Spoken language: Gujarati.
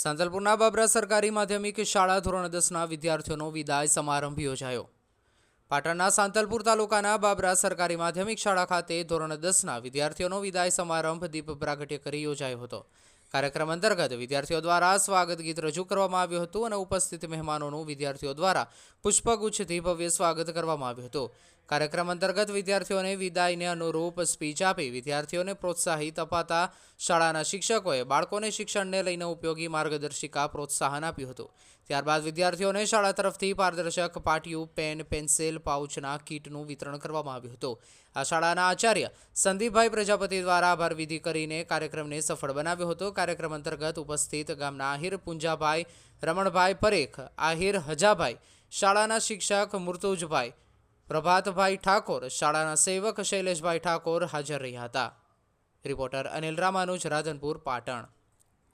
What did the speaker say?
સાંતલપુરના બાબરા સરકારી માધ્યમિક શાળા ધોરણ દસના વિદ્યાર્થીઓનો વિદાય સમારંભ યોજાયો. પાટણના સાંતલપુર તાલુકાના બાબરા સરકારી માધ્યમિક શાળા ખાતે ધોરણ દસના વિદ્યાર્થીઓનો વિદાય સમારંભ દીપ પ્રાગટ્ય કરી યોજાયો હતો. કાર્યક્રમ અંતર્ગત વિદ્યાર્થીઓ દ્વારા સ્વાગત ગીત રજૂ કરવામાં આવ્યું હતું અને ઉપસ્થિત મહેમાનોનું વિદ્યાર્થીઓ દ્વારા પુષ્પગુચ્છથી ભવ્ય સ્વાગત કરવામાં આવ્યું હતું. કાર્યક્રમ અંતર્ગત વિદ્યાર્થીઓને વિદાયને અનુરૂપ સ્પીચ આપી વિદ્યાર્થીઓને પ્રોત્સાહિત અપાતા શાળાના શિક્ષકોએ બાળકોને શિક્ષણને લઈને ઉપયોગી માર્ગદર્શિકા પ્રોત્સાહન આપ્યું હતું. ત્યારબાદ વિદ્યાર્થીઓને શાળા તરફથી પારદર્શક પાટિયું, પેન, પેન્સિલ, પાઉચના કીટનું વિતરણ કરવામાં આવ્યું હતું. આ શાળાના આચાર્ય સંદીપભાઈ પ્રજાપતિ દ્વારા આભાર વિધિ કરીને કાર્યક્રમને સફળ બનાવ્યો હતો. કાર્યક્રમ અંતર્ગત ઉપસ્થિત ગામના આહિર પુંજાભાઈ, રમણભાઈ પરેખ, આહિર હજાભાઈ, શાળાના શિક્ષક મુર્તુજભાઈ, પ્રભાતભાઈ ઠાકોર, શાળાના સેવક શૈલેષભાઈ ઠાકોર હાજર રહ્યા હતા. રિપોર્ટર અનિલ રામાનુજ, રાધનપુર, પાટણ.